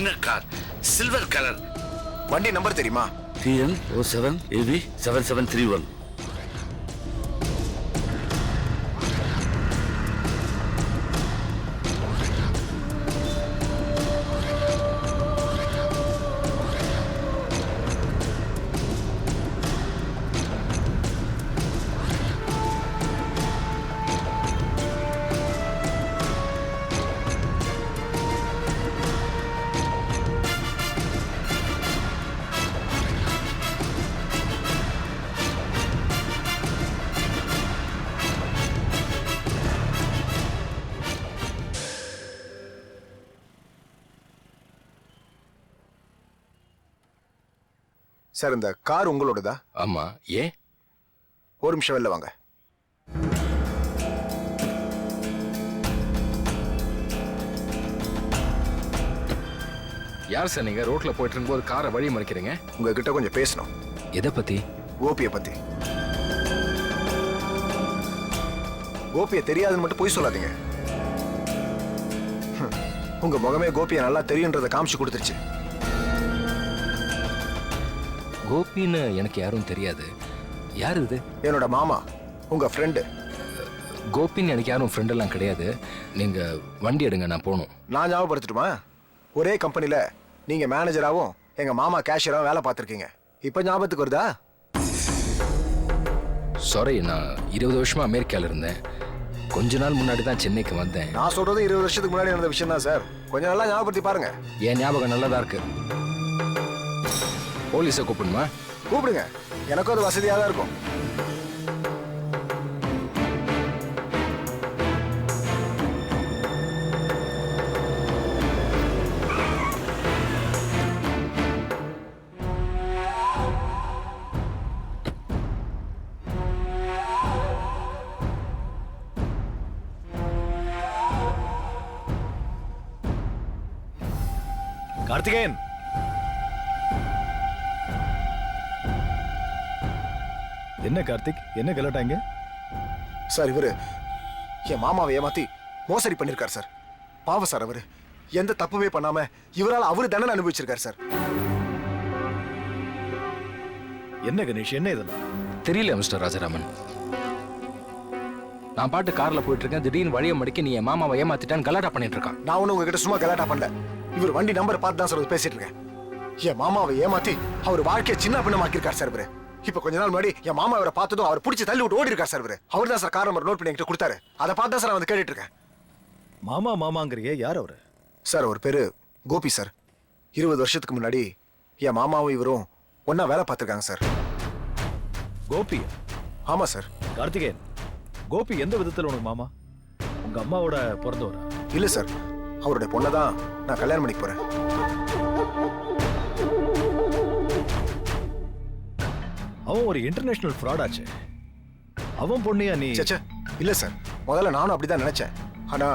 சின்ன car. Silver colour வண்டி number தெரியுமா? TN O seven AV seven seven three one sir இந்த car உங்களோடதா? ஆமா. ஏன்? ஒரு நிமிஷம் வெளில வாங்க. யார் சார் நீங்க? ரோட்ல போயிட்டு இருக்கும்போது காரை வழி மறைக்கிறீங்க? உங்ககிட்ட கொஞ்சம் பேசணும். எதை பத்தி? கோபியை பத்தி. கோபியை தெரியாதுன்னு மட்டும் பொய் சொல்லாதீங்க. உங்க முகமே கோபியை நல்லா தெரியுன்றதை காமிச்சு கொடுத்துருச்சு. கோபின்னு எனக்கு யாரும் தெரியாது. யார் இது? என்னோட மாமா உங்க ஃப்ரெண்டு கோபின்னு எனக்கு யாரும் எல்லாம் கிடையாது. நீங்க வண்டி எடுங்க நான் போகணும். நான் ஞாபகப்படுத்தட்டுமா? ஒரே கம்பெனில நீங்க மேனேஜராகவும் எங்க மாமா கேஷியராகவும் வேலை பார்த்துருக்கீங்க. இப்போ ஞாபகத்துக்கு வருதா? சாரி நான் இருபது வருஷமா அமெரிக்கால இருந்தேன். கொஞ்ச நாள் முன்னாடி தான் சென்னைக்கு வந்தேன். நான் சொல்றது இருபது வருஷத்துக்கு முன்னாடி நடந்த விஷயம் தான் சார். கொஞ்சம் நல்லா ஞாபகப்படுத்தி பாருங்க. என் ஞாபகம் நல்லதா இருக்கு. போலீஸை கூப்பிடணுமா? கூப்பிடுங்க. எனக்கும் அது வசதியாக தான் இருக்கும். கார்த்திகேயன்! என்ன கார்த்திக்? என்ன கலட்டாங்க? சார் இவரு என் மாமாவை ஏமாத்தி மோசடி பண்ணிருக்கார் சார். பாவம் சார் அவரு. எந்த தப்புமே பண்ணாம இவரால் அவரு தண்டனை அனுபவிச்சிருக்காரு சார். என்ன கணேஷ் என்ன இதெல்லாம்? தெரியல மிஸ்டர் ராஜராமன். நான் பாட்டு கார்ல போயிட்டு இருக்கேன் திடீர்னு வழியை மடிக்க நீ என் மாமாவை ஏமாத்திட்டான்னு கலாட்டா பண்ணிட்டு இருக்கான் நான் ஒண்ணு உங்ககிட்ட சும்மா கலாட்டா பண்ணல. இவர் வண்டி நம்பர் பார்த்து தான் சார் பேசிட்டு இருக்கேன் என் மாமாவை ஏமாத்தி அவர் வாழ்க்கையை சின்ன பின்னமாக்கியிருக்கார் சார் இவரு. இப்ப கொஞ்ச நாள் முன்னாடி என் மாமா அவரை பார்த்ததும் அவர் பிடிச்சி தள்ளி விட்டு ஓடி இருக்கார் சார் இவரு. அவர் தான் சார் கார் நம்பர் நோட் பண்ணி என்கிட்ட கொடுத்தாரு. அதை பார்த்து தான் சார் வந்து கேட்டுட்டு இருக்கேன். மாமா மாமாங்கிறியே யார் அவரு? சார் அவர் பேரு கோபி சார். இருபது வருஷத்துக்கு முன்னாடி என் மாமாவும் இவரும் ஒண்ணா வேலை பார்த்துருக்காங்க சார். கோபி ஆமா சார். கார்த்திகேயன் கோபி எந்த விதத்துல உனக்கு மாமா? உங்க அம்மாவோட பிறந்தவரா? இல்ல சார். அவருடைய பொண்ணை தான் நான் கல்யாணம் பண்ணிக்க போறேன். அவன் ஒரு இன்டர்நேஷனல் ஃப்ராட் ஆச்சே. அவன் பொண்ணையா நீ? ச்சே, ச்சே. இல்ல சார் முதல்ல நானும் அப்படிதான் நினைச்சேன். ஆனா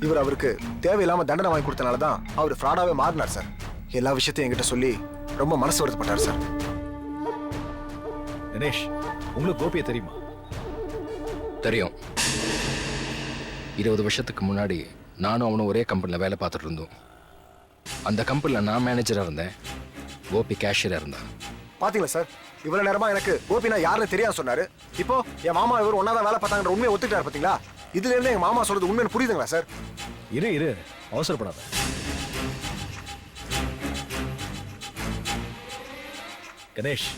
இவர் அவருக்கு தேவையில்லாம தண்டனை வாங்கி கொடுத்தனால தான் அவர் ஃப்ராடாவே மாறினார் சார் எல்லா விஷயத்தையும் என்கிட்ட சொல்லி ரொம்ப மனசு வருத்தப்பட்டார் சார் கணேஷ் உங்களுக்கு கோபியை தெரியுமா? தெரியும். இருபது வருஷத்துக்கு முன்னாடி நானும் அவனும் ஒரே கம்பெனியில் வேலை பார்த்துட்டு இருந்தோம். அந்த கம்பெனியில் நான் மேனேஜராக இருந்தேன். கோபி கேஷியராக இருந்தான். பாத்தீங்களா சார் இவ்வளவு நேரமா எனக்கு கோபினா யாருன்னு தெரியாது சொன்னாரு. இப்போ என் மாமா இவர் ஒன்னாதான் வேலை பார்த்தாங்கன்ற உண்மையை ஒத்துக்கிட்டாரு பாத்தீங்களா? இதுல இருந்து எங்க மாமா சொல்றது உண்மைன்னு புரியுதுங்களா சார்? இரு இரு. அவசரப்படாத. கணேஷ்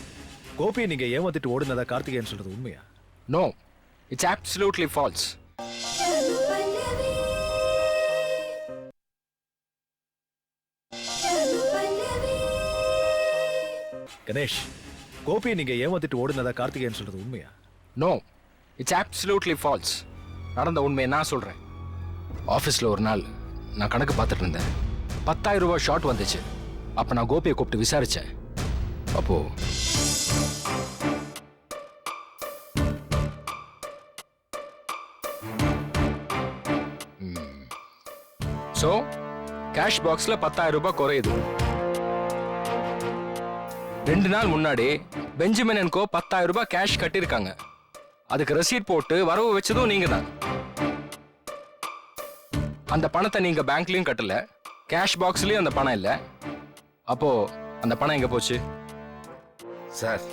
கோபியை நீங்க ஏமாத்திட்டு ஓடுனதா கார்த்திகேயன் சொல்றது உண்மையா? No it's absolutely false Ganesh கோபியை நீங்க ஏமாத்திட்டு ஓடுனதா கார்த்திகேயன் சொல்றது உண்மையா? நோ இட்ஸ் absolutely ஃபால்ஸ் நடந்த உண்மையை நான் சொல்கிறேன் ஆஃபீஸில் ஒரு நாள் நான் கணக்கு பார்த்துட்டு இருந்தேன். பத்தாயிரம் ரூபாய் ஷார்ட் வந்துச்சு. அப்போ நான் கோபியை கூப்பிட்டு விசாரித்தேன் அப்போது ஸோ கேஷ் பாக்ஸில் பத்தாயிரம் ரூபாய் குறையுது. ரெண்டு நாள் முன்னாடி பெஞ்சமின் அண்ட் கோ பத்தாயிரம் ரூபாய் கேஷ் கட்டியிருக்காங்க. அதுக்கு ரசீட் போட்டு வரவு வச்சதும் நீங்க தான் அந்த பணத்தை நீங்க பேங்க்லயும் கட்டல. கேஷ் பாக்ஸ்லயும் அந்த பணம் இல்ல. அப்போ அந்த பணம் எங்க போச்சு? சார்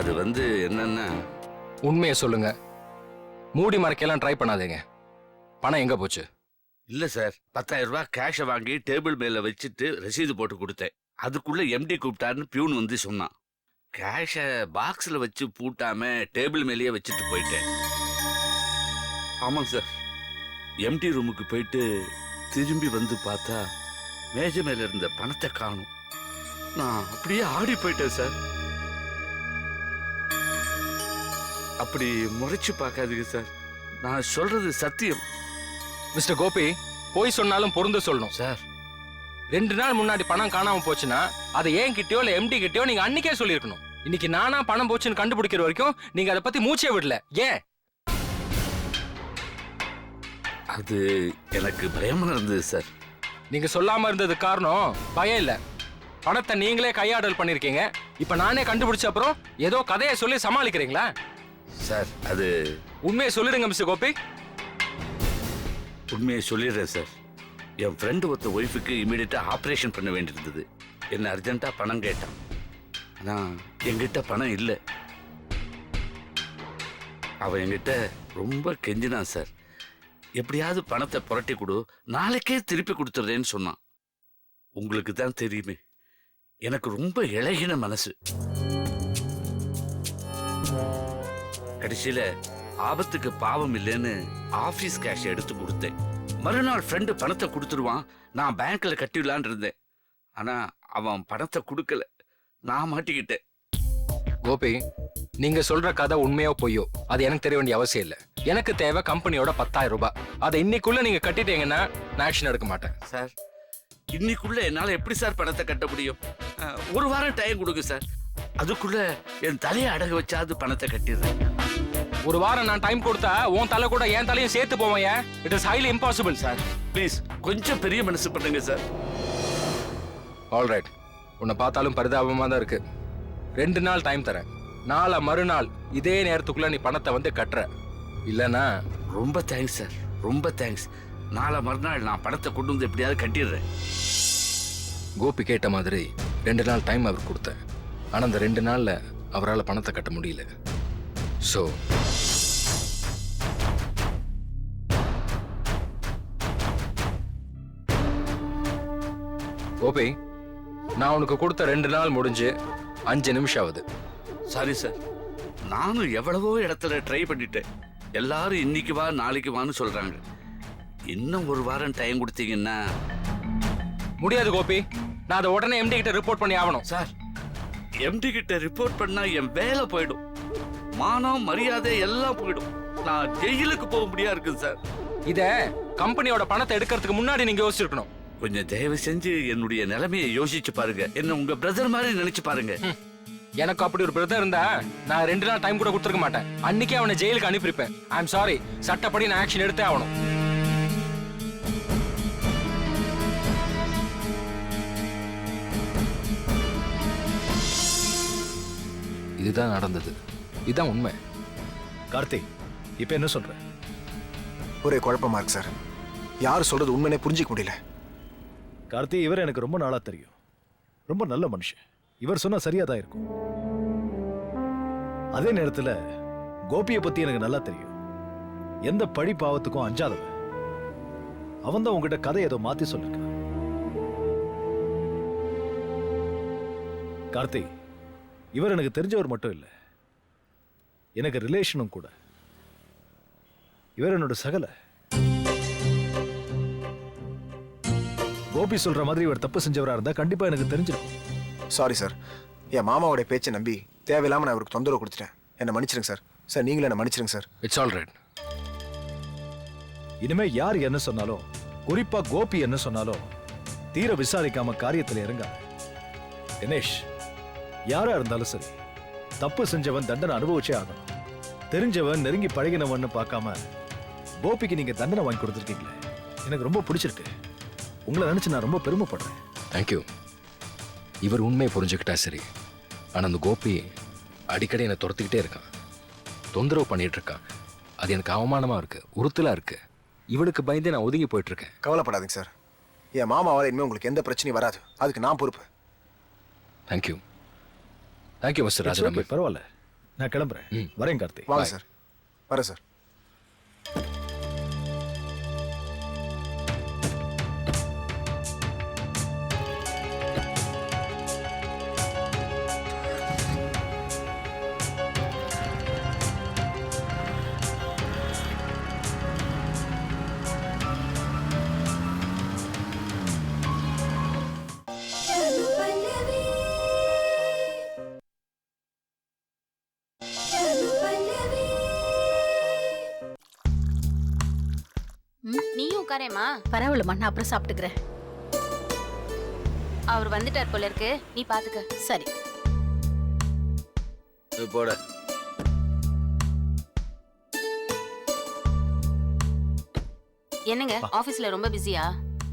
அது வந்து என்னன்னா உண்மையை சொல்லுங்க. மூடி மறைக்கலாம் ட்ரை பண்ணாதீங்க. பணம் எங்க போச்சு? இல்ல சார் பத்தாயிரம் ரூபாய் கேஷை வாங்கி டேபிள் மேல வச்சுட்டு ரசீது போட்டு கொடுத்தேன். அதுக்குள்ள எம்டி கூப்பிட்டாருன்னு பியூன் வந்து சொன்னான். கேஷை பாக்ஸ்ல வச்சு பூட்டாம டேபிள் மேலேயே வச்சுட்டு போயிட்டேன். ஆமாங்க சார் எம்டி ரூமுக்கு போயிட்டு திரும்பி வந்து பார்த்தா மேஜை மேல இருந்த பணத்தை காணும். நான் அப்படியே ஆடி போயிட்டேன் சார் அப்படி முறைச்சு பார்க்காதீங்க சார் நான் சொல்றது சத்தியம். மிஸ்டர் கோபி போய் சொன்னாலும் பொருந்து சொல்லணும். சார் ரெண்டு நாள் முன்னாடி பணம் காணாம போச்சுன்னா அதை ஏன் கிட்டயோ இல்ல எம்டி கிட்டயோ நீங்க அன்னைக்கே சொல்லியிருக்கணும். இன்னைக்கு நானா பணம் போச்சுன்னு கண்டுபிடிக்கிற வரைக்கும் நீங்க அதை பத்தி மூச்சே விடல. ஏன்? அது எனக்கு பயமா இருந்தது சார். நீங்க சொல்லாம இருந்தது காரணம் பயம் இல்ல. பணத்தை நீங்களே கையாடல் பண்ணிருக்கீங்க. இப்ப நானே கண்டுபிடிச்ச அப்புறம் ஏதோ கதையை சொல்லி சமாளிக்கிறீங்களா? சார் அது உண்மையை சொல்லிடுங்க மிஸ்டர் கோபி. உண்மையை சொல்லிடுறேன் சார். என் ஃப்ரெண்டு ஒருத்த ஒய்ஃபுக்கு இமீடியட்டாக ஆப்ரேஷன் பண்ண வேண்டியிருந்தது. என்ன அர்ஜென்ட்டாக பணம் கேட்டான். ஆனால் எங்கிட்ட பணம் இல்லை. அவன் எங்கிட்ட ரொம்ப கெஞ்சினான் சார் எப்படியாவது பணத்தை புரட்டி கொடு நாளைக்கே திருப்பி கொடுத்துட்றேன்னு சொன்னான். உங்களுக்கு தான் தெரியுமே எனக்கு ரொம்ப இழகின மனசு. கடைசியில் ஆபத்துக்கு பாவம் இல்லைன்னு ஆஃபீஸ் கேஷ் எடுத்து கொடுத்தேன். மறுநாள் ஃப்ரெண்டு பணத்தை கொடுத்துருவான். நான் பேங்க்ல கட்டிடலான் இருந்தேன். ஆனா அவன் பணத்தை கொடுக்கல. நான் மாட்டிக்கிட்டேன். கோபி நீங்க சொல்ற கதை உண்மையோ பொய்யோ? அது எனக்கு தெரிய வேண்டிய அவசியம் இல்ல. எனக்கு தேவை கம்பெனியோட பத்தாயிரம் ரூபாய். அதை இன்னைக்குள்ள நீங்க கட்டிட்டீங்கன்னா நான் ஆக்ஷன் எடுக்க மாட்டேன். சார் இன்னைக்குள்ள என்னால எப்படி சார் பணத்தை கட்ட முடியும்? ஒரு வாரம் டைம் கொடுங்க சார் அதுக்குள்ள என் தலையை அடகு வச்சாது பணத்தை கட்டிடுறேன். ஒரு வாரம் நான் டைம் கொடுத்தா உன் தலை கூட என் தலையும் சேர்த்து போவேன் it is highly impossible sir please கொஞ்சம் பெரிய மனசு பண்ணுங்க சார் ஆல்ரைட் உன்னை பார்த்தாலும் பரிதாபமா தான் இருக்கு. ரெண்டு நாள் டைம் தரேன். நாளை மறுநாள் இதே நேரத்துக்குள்ள நீ பணத்தை வந்து கட்டுற. இல்லனா ரொம்ப தேங்க்ஸ் சார் ரொம்ப தேங்க்ஸ் நாளை மறுநாள் நான் பணத்தை கொண்டு வந்து எப்படியாவது கட்டிடுறேன். கோபி கேட்ட மாதிரி ரெண்டு நாள் டைம் அவர் கொடுத்தேன். ஆனா அந்த ரெண்டு நாள்ல அவரால் பணத்தை கட்ட முடியல. ஸோ கோபி நான் உனக்கு கொடுத்த ரெண்டு நாள் முடிஞ்சு அஞ்சு நிமிஷம் ஆகுது சாரி சார் நானும் எவ்வளவோ இடத்துல ட்ரை பண்ணிட்டேன். எல்லாரும் இன்னைக்கு வா நாளைக்கு வான்னு சொல்றாங்க. இன்னும் ஒரு வாரம் டைம் கொடுத்தீங்கன்னா. முடியாது கோபி. நான் அதை உடனே எம்டி கிட்ட ரிப்போர்ட் பண்ணி ஆகணும். சார் எம்டி கிட்ட ரிப்போர்ட் பண்ணா என் வேலை போயிடும். மானம் மரியாதை எல்லாம் போயிடும். நான் ஜெயிலுக்கு போக முடியா இருக்கு சார். இத கம்பெனியோட பணத்தை எடுக்கிறதுக்கு முன்னாடி நீங்க யோசிச்சிருக்கணும். கொஞ்சம் தயவு செஞ்சு என்னுடைய நிலைமையை யோசிச்சு பாருங்க. என்ன உங்க பிரதர் மாதிரி நினைச்சு பாருங்க. எனக்கு அப்படி ஒரு பிரதர் இருந்தா நான் ரெண்டு நாள் டைம் கூட கொடுத்துருக்க மாட்டேன். அன்னைக்கே அவனை ஜெயிலுக்கு அனுப்பியிருப்பேன். ஐ எம் சாரி சட்டப்படி நான் ஆக்ஷன் எடுத்தே ஆகணும். இதுதான் நடந்தது. இதுதான் உண்மை. கார்த்திக் இப்ப என்ன சொல்ற? ஒரே குழப்பமா இருக்கு சார். யார் சொல்றது உண்மைனே புரிஞ்சிக்க முடியல. கார்த்தி இவர் எனக்கு ரொம்ப நாளா தெரியும். ரொம்ப நல்ல மனுஷன். இவர் சொன்னா சரியா தான் இருக்கும். அதே நேரத்துல கோபியை பத்தி எனக்கு நல்லா தெரியும். எந்த பழி பாவத்துக்கும் அஞ்சாதவன். அவன் தான் உங்ககிட்ட கதை ஏதோ மாத்தி சொல்லிருக்கான். கார்த்தி இவர் எனக்கு தெரிஞ்சவர் மட்டும் இல்லை. எனக்கு ரிலேஷனும் கூட. இவர் என்னோட சகல. கோபி சொல்ற மாதிரி இவர் தப்பு செஞ்சவரா இருந்தா கண்டிப்பா எனக்கு தெரிஞ்சிருக்கும் சாரி சார் என் மாமாவோட பேச்சை நம்பி தேவையில்லாம நான் அவருக்கு தொந்தரவு கொடுத்துட்டேன். என்னை மன்னிச்சிருங்க சார் சார் நீங்களே என்ன மன்னிச்சிருங்க சார் இட்ஸ் ஆல் ரைட் இனிமே யார் என்ன சொன்னாலும் குறிப்பா கோபி என்ன சொன்னாலும் தீர விசாரிக்காம காரியத்துல இறங்க தினேஷ் யாரா இருந்தாலும் சரி தப்பு செஞ்சவன் தண்டனை அனுபவிச்சே ஆகணும். தெரிஞ்சவன் நெருங்கி பழகினவன்னு பார்க்காம கோபிக்கு நீங்க தண்டனை வாங்கி கொடுத்துருக்கீங்களே? எனக்கு ரொம்ப பிடிச்சிருக்கு. உங்களை நினைச்சு நான் ரொம்ப பெருமைப்படுறேன். தேங்க்யூ இவர் உண்மையை புரிஞ்சுக்கிட்டா சரி. ஆனால் அந்த கோபி அடிக்கடி என்னை துரத்துக்கிட்டே இருக்கான். தொந்தரவு பண்ணிட்டு இருக்கான். அது எனக்கு அவமானமா இருக்கு. உறுத்தலா இருக்கு. இவளுக்கு பயந்து நான் ஒதுங்கி போயிட்டு இருக்கேன் கவலைப்படாதீங்க சார். என் மாமாவால் இனிமே உங்களுக்கு எந்த பிரச்சனையும் வராது. அதுக்கு நான் பொறுப்பு. தேங்க்யூ தேங்க்யூ மிஸ்டர் ராஜராமன் பரவாயில்ல. நான் கிளம்புறேன். வரேன் கார்த்தி. வாங்க. சார். வரேன் சார். உட்காரேம்மா. பரவாயில்லம்மா நான் அப்புறம் சாப்பிட்டுக்கிறேன். அவர் வந்துட்டார் போல இருக்கு. நீ பாத்துக்க. சரி. இது போட. என்னங்க ஆபீஸ்ல ரொம்ப பிஸியா?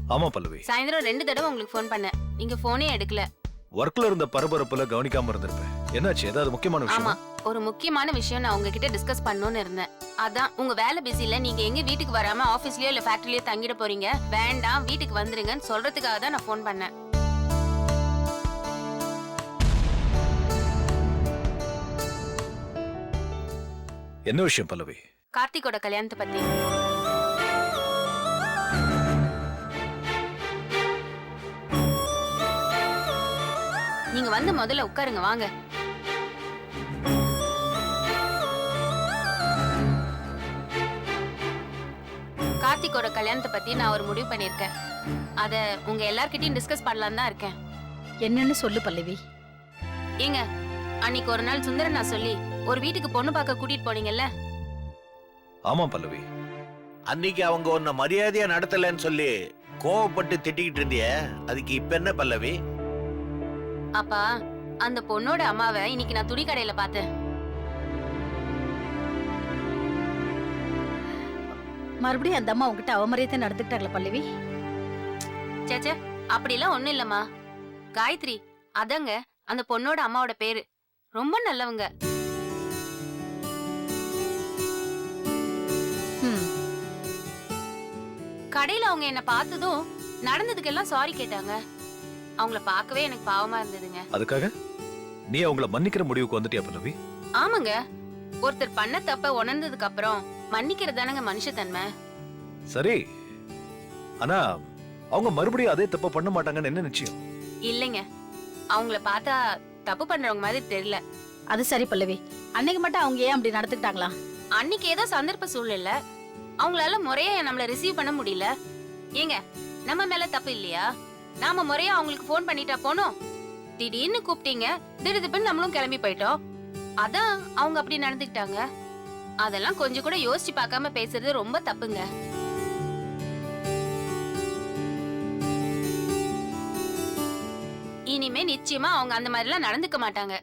ஆமா பல்லவி. சாயந்தரம் ரெண்டு தடவை உங்களுக்கு ஃபோன் பண்ணேன். நீங்க போனே எடுக்கல. ஒர்க்ல இருந்த பரபரப்புல கவனிக்காம இருந்திருப்பேன். என்னாச்சு? ஏதாவது முக்கியமான ஆமா. விஷயம் ஒரு முக்கியமான விஷயம் நான் உங்ககிட்ட டிஸ்கஸ் பண்ணணும்னு இருந்தேன். அதான் உங்க வேலை பிஸில நீங்க எங்க வீட்டுக்கு வராம ஆபீஸ்லயோ இல்ல ஃபேக்டரிலயோ தங்கிட போறீங்க? வேண்டாம் வீட்டுக்கு வந்துருங்கன்னு சொல்றதுக்காக தான் நான் ஃபோன் பண்ணேன். என்ன விஷயம் பல்லவி? கார்த்திகோட கல்யாணத்தை பத்தி. நீங்க வந்து முதல்ல உட்காருங்க வாங்க. கார்த்திகோட கல்யாணத்தை பத்தி நான் ஒரு முடிவு பண்ணிருக்கேன் அத உங்க எல்லார்கிட்டயும் டிஸ்கஸ் பண்ணலாம் தான் இருக்கேன். என்னன்னு சொல்லு பல்லவி. ஏங்க அன்னைக்கு ஒரு நாள் சுந்தரன் நான் சொல்லி ஒரு வீட்டுக்கு பொண்ணு பார்க்க கூட்டிட்டு போனீங்கல்ல? ஆமா பல்லவி. அன்னைக்கு அவங்க உன்னை மரியாதையா நடத்தலன்னு சொல்லி கோவப்பட்டு திட்டிக்கிட்டு இருந்தியே அதுக்கு இப்ப என்ன பல்லவி? அப்பா அந்த பொண்ணோட அம்மாவை இன்னைக்கு நான் துணி கடையில பார்த்தேன். மறுபடியும் அந்த அம்மா உங்ககிட்ட அவமரியாதை நடந்துக்கிட்டாங்களா பல்லவி? சேச்சே அப்படிலாம் ஒண்ணும் இல்லம்மா. காயத்ரி அதங்க அந்த பொண்ணோட அம்மாவோட பேரு. ரொம்ப நல்லவங்க. ம், கடையில அவங்க என்ன பார்த்ததும் நடந்ததுக்கெல்லாம் சாரி கேட்டாங்க. அவங்கள பார்க்கவே எனக்கு பாவமா இருந்ததுங்க. அதுக்காக? நீ அவங்கள மன்னிக்கிற முடிவுக்கு வந்துட்டியா பல்லவி? ஆமாங்க. ஒருத்தர் பண்ண தப்ப உணர்ந்ததுக்கு அப்புறம் மன்னிக்கிறது தானங்க மனுஷத்தன்மை? சரி. ஆனா அவங்க மறுபடியும் அதே தப்ப பண்ண மாட்டாங்கன்னு என்ன நிச்சயம்? இல்லைங்க. அவங்கள பார்த்தா தப்பு பண்றவங்க மாதிரி தெரியல. அது சரி பல்லவி. அன்னைக்கு மட்டும் அவங்க ஏன் அப்படி நடந்துக்கிட்டாங்களா? அன்னைக்கு ஏதோ சந்தர்ப்ப சூழ்நிலை அவங்களால முறையா நம்மள ரிசீவ் பண்ண முடியல. ஏங்க நம்ம மேல தப்பு இல்லையா? நாம முறையா அவங்களுக்கு ஃபோன் பண்ணிட்டா போனோம் திடீர்னு கூப்பிட்டீங்க திடுதிப்புன்னு நம்மளும் கிளம்பி போயிட்டோம். அதான் அவங்க அப்படி நடந்துக்கிட்டாங்க. அதெல்லாம் கொஞ்சம் கூட யோசிச்சு பார்க்காம பேசுறது ரொம்ப தப்புங்க. இனிமே நிச்சயமா அவங்க அந்த மாதிரிலாம் நடந்துக்க மாட்டாங்க.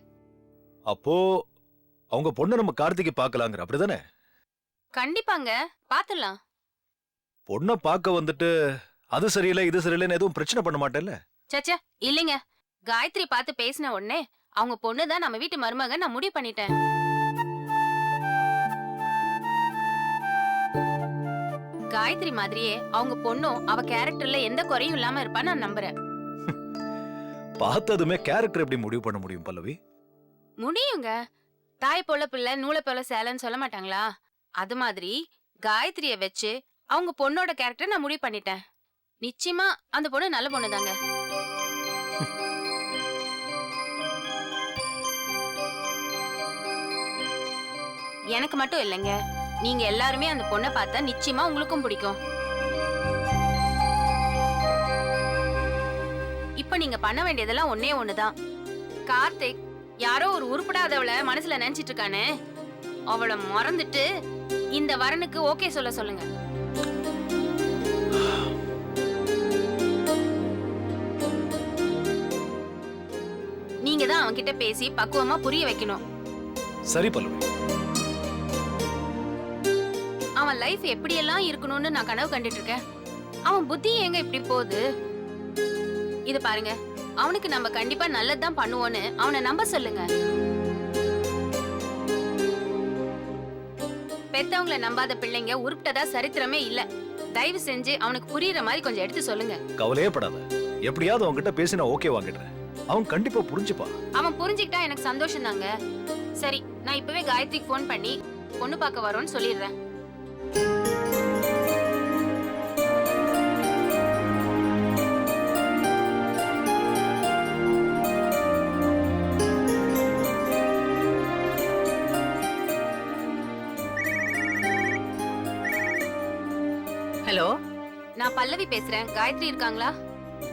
அப்போ அவங்க பொண்ணை நம்ம கார்த்திகை பார்க்கலாங்கிற அப்படிதானே? கண்டிப்பாங்க. பாத்துடலாம் பொண்ணை பார்க்க வந்துட்டு அது சரியில்லை இது சரியில்லைன்னு எதுவும் பிரச்சனை பண்ண மாட்டேல்ல சச்சா இல்லைங்க. காயத்ரி பார்த்து பேசின உடனே அவங்க பொண்ணு தான் நம்ம வீட்டு மருமகன் நான் முடிவு பண்ணிட்டேன். காயத்ரி மாதிரியே அவங்க பொண்ணும் அவ கேரக்டர்ல எந்த குறையும் இல்லாம இருப்பான்னு நான் நம்புறேன். பார்த்ததுமே கேரக்டர் எப்படி முடிவு பண்ண முடியும் பல்லவி? முடியுங்க. தாய் போல பிள்ளை நூலை போல சேலைன்னு சொல்ல மாட்டாங்களா? அது மாதிரி காயத்ரிய வச்சு அவங்க பொண்ணோட கேரக்டர் நான் முடிவு பண்ணிட்டேன். நிச்சயமா அந்த பொண்ணு நல்ல பொண்ணு தாங்க எனக்கு மட்டும் இல்லைங்க. நீங்க எல்லாருமே அந்த பொண்ணை பார்த்தா நிச்சயமா உங்களுக்கும் பிடிக்கும். இப்ப நீங்க பண்ண வேண்டியதெல்லாம் ஒன்னே ஒண்ணுதான். கார்த்திக் யாரோ ஒரு உருப்படாதவளை மனசுல நினைச்சிட்டு இருக்கானே. அவளை மறந்துட்டு இந்த வரனுக்கு ஓகே சொல்ல சொல்லுங்க. நீங்க தான் அவன்கிட்ட பேசி பக்குவமா புரிய வைக்கணும். சரி பல்லவி. அவன் லைஃப் எப்படியெல்லாம் இருக்கணும்னு நான் கனவு கண்டுட்டு இருக்கேன் அவன் புத்தி எங்க இப்படி போகுது? இது பாருங்க அவனுக்கு நம்ம கண்டிப்பா நல்லதுதான் பண்ணுவோன்னு அவனை நம்ப சொல்லுங்க. பெத்தவங்கள நம்பாத பிள்ளைங்க உருப்பிட்டதா சரித்திரமே இல்ல. தயவு செஞ்சு அவனுக்கு புரியுற மாதிரி கொஞ்சம் எடுத்து சொல்லுங்க. கவலையே படாத எப்படியாவது அவன்கிட்ட பேசி நான் ஓகே வாங்கிடுறேன். அவன் கண்டிப்பா புரிஞ்சுப்பா அவன் புரிஞ்சுக்கிட்டா எனக்கு சந்தோஷம் தாங்க சரி நான் இப்பவே காயத்ரிக்கு ஃபோன் பண்ணி பொண்ணு பார்க்க வரோன்னு சொல்லிடுறேன். ஹலோ? நான் பல்லவி பேசுறேன். காயத்ரி இருக்காங்களா?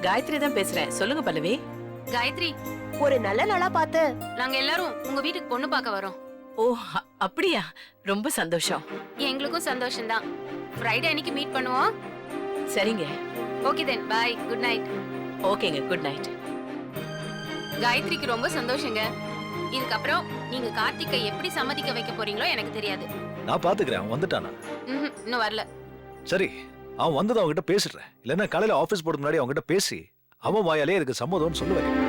காயத்ரி தான் பேசுறேன். சொல்லுங்க பல்லவி. காயத்ரி. ஒரு நல்ல நாளா பார்த்து. நாங்க எல்லாரும் உங்க வீட்டுக்கு பொண்ணு பார்க்க வரோம். ஓ அப்படியா? ரொம்ப சந்தோஷம். எங்களுக்கும் சந்தோஷம்தான். ஃப்ரைடே அன்னைக்கு மீட் பண்ணுவோம். சரிங்க. Okay then bye good night ஓகேங்க குட் நைட் காயத்ரிக்கு ரொம்ப சந்தோஷங்க. இதுக்கப்புறம் நீங்க கார்த்திகை எப்படி சம்மதிக்க வைக்க போறீங்களோ எனக்கு தெரியாது. நான் பாத்துக்கிறேன் அவன் வந்துட்டானா? ம்ஹும், இன்னும் வரல. சரி அவன் வந்தது அவன்கிட்ட பேசிடுறேன். இல்லைன்னா காலையில ஆபீஸ் போறதுக்கு முன்னாடி அவன்கிட்ட பேசி அவன் வாயாலே இதுக்கு சம்மதம்னு சொல்லுவேன்.